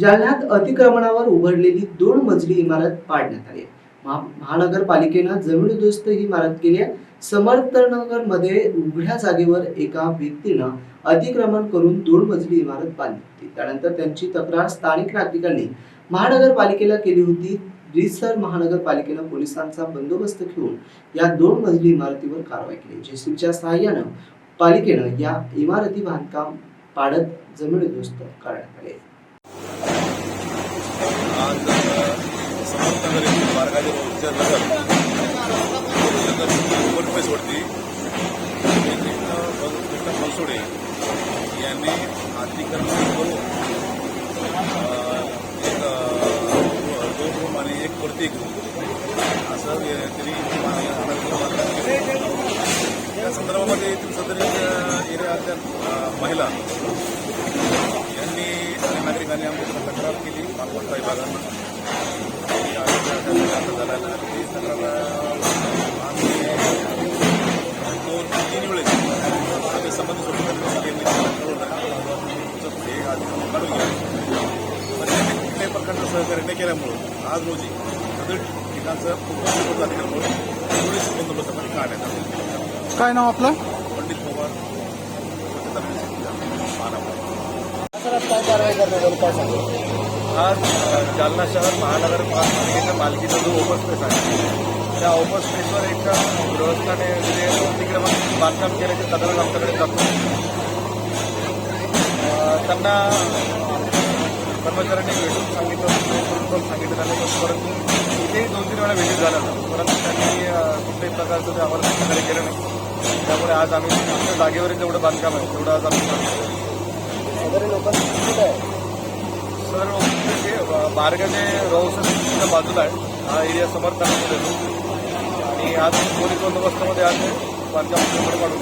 जालन्यात अतिक्रमणावर उभारलेली दोन मजली इमारत पाडण्यात आली आहे. महा- महानगरपालिकेनं जमीनदोस्त ही इमारत केली आहे. समर्थनगरमध्ये उघड्या जागेवर एका व्यक्तीनं अतिक्रमण करून दोन मजली इमारत बांधली होती. त्यानंतर त्यांची तक्रार स्थानिक नागरिकांनी महानगरपालिकेला केली होती. रिसर महानगरपालिकेनं पोलिसांचा बंदोबस्त घेऊन या दोन मजली इमारतीवर कारवाई केली. जेसीबीच्या सहाय्यानं पालिकेनं या इमारती बांधकाम पाडत जमीनदोस्त करण्यात आले. आज समर्थनगर येथील बारगाजी रोडच्या नगर नगर ओव्हरपेसवरती कृष्ण बनसोडे यांनी अतिक्रमण करून एक दोन रूम आणि एक वरती असं हे त्यांनी बांधकाम त्या संदर्भामध्ये येथील सदर एरियातल्या महिला नागरिकांनी आमच्याकडे तक्रार केली मालमत्ता विभागानं. आहे. ती तक्रार आम्ही दोन तीन वेळेस आम्ही संबंधित आज काढून घ्या पण त्यांनी कुठल्याही प्रकारचं सहकार्य न केल्यामुळं आज रोजी सदर ठिकाणचं पूर्ण असल्यामुळं पोलीस बंदोबस्त काढण्यात आले. काय नाव आपलं? पंडित पवार. महानगर आज अ, जालना शहर महानगर महापालिकेच्या मालकीचा जो ओपन स्पेस आहे त्या ओपन स्पेसवर एक गृहस्थाने जे अतिक्रमण बांधकाम केल्याचे तक्रार आमच्याकडे जातो. त्यांना कर्मचाऱ्यांनी भेटून सांगितलं करून सांगितलं त्यांना परंतु इथेही दोन तीन वेळा व्हिजिट झाला. परंतु त्यांनी कुठल्याही प्रकारचं ते आम्हाला सहकार्य केलं नाही. त्यामुळे आज आम्ही आमच्या जागेवर जेवढं बांधकाम आहे तेवढं आज आम्ही सर जे बारगाचे रोहसनच्या बाजूला आहे. हा एरिया समर्थनामध्ये येतो आणि आज पोलीस बंदोबस्तामध्ये आज बांधकाम काढून.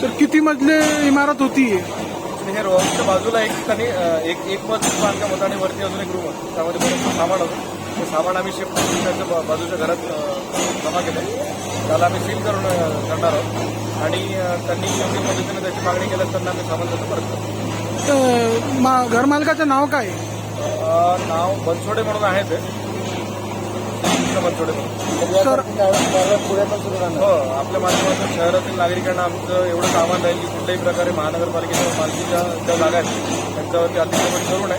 सर किती मजले इमारत होती हे? रोहसच्या बाजूला एक ठिकाणी एक एक मजबूत बांधकाम होतं आणि वरती अजून एक रूम होतं. त्यामध्ये बरंचसं सामान होतं. ते सामान आम्ही शिफ्ट करून त्याच्या बाजूच्या घरात जमा केलं. त्याला आम्ही सील करून करणार आहोत. आणि त्यांनी योग्य पद्धतीने त्याची मागणी केल्यास त्यांना आम्ही सामान त्याचं परत. करतो घरमालकाचं नाव काय? नाव बनसोडे म्हणून आहे ते. बनसोडे म्हणून. हो आपल्या माध्यमातून शहरातील नागरिकांना आमचं एवढंच आव्हान राहील की कुठल्याही प्रकारे महानगरपालिकेच्या मालकीच्या ज्या जागा आहेत त्यांच्यावरती अतिक्रमण करू नये.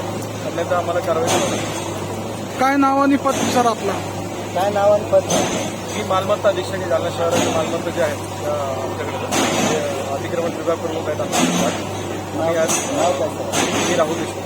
अन्यथा आम्हाला कारवाई करू नये. काय नाव आणि पद सर आपलं? काय नाव आणि पद? ही मालमत्ता अधीक्षक आहे जालना शहराच्या मालमत्ता आहेत त्या आमच्याकडे. अतिक्रमण विभाग प्रमुख आहेत आमच्या मी राहुल देशमुख.